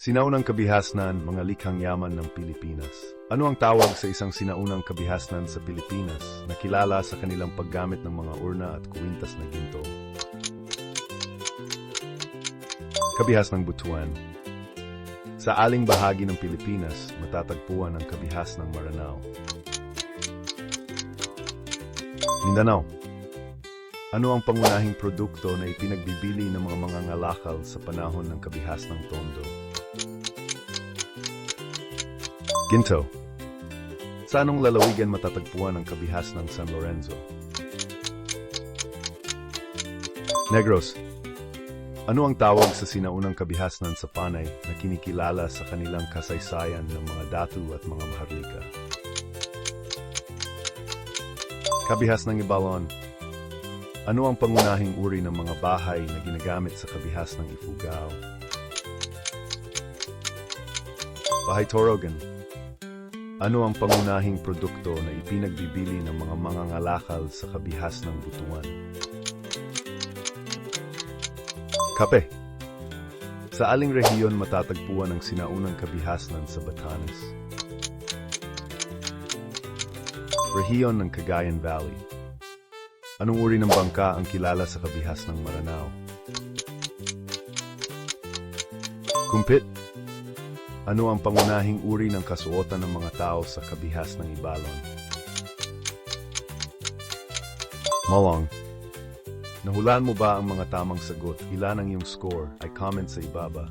Sinaunang kabihasnan, mga likhang yaman ng Pilipinas. Ano ang tawag sa isang sinaunang kabihasnan sa Pilipinas na kilala sa kanilang paggamit ng mga urna at kuwintas na ginto? Kabihas ng Butuan Sa aling bahagi ng Pilipinas, matatagpuan ang kabihas ng Maranao. Mindanao Ano ang pangunahing produkto na ipinagbibili ng mga mangangalakal sa panahon ng kabihas ng Tondo? Ginto. Sa anong lalawigan matatagpuan ang kabihas ng San Lorenzo? Negros. Ano ang tawag sa sinaunang kabihasnan sa Panay na kinikilala sa kanilang kasaysayan ng mga datu at mga maharlika? Kabihas ng Ibalon. Ano ang pangunahing uri ng mga bahay na ginagamit sa kabihas ng Ifugao? Bahay Torogan. Ano ang pangunahing produkto na ipinagbibili ng mga mangangalakal sa kabihas ng butuan? Kape. Sa aling rehiyon matatagpuan ang sinaunang kabihasnan sa Batanes? Rehiyon ng Cagayan Valley. Anong uri ng bangka ang kilala sa kabihas ng Maranao? Kumpit. Ano ang pangunahing uri ng kasuotan ng mga tao sa kabihas ng Ibalon? Malong. Nahulaan mo ba ang mga tamang sagot? Ilan ang iyong score? Ay comment sa ibaba.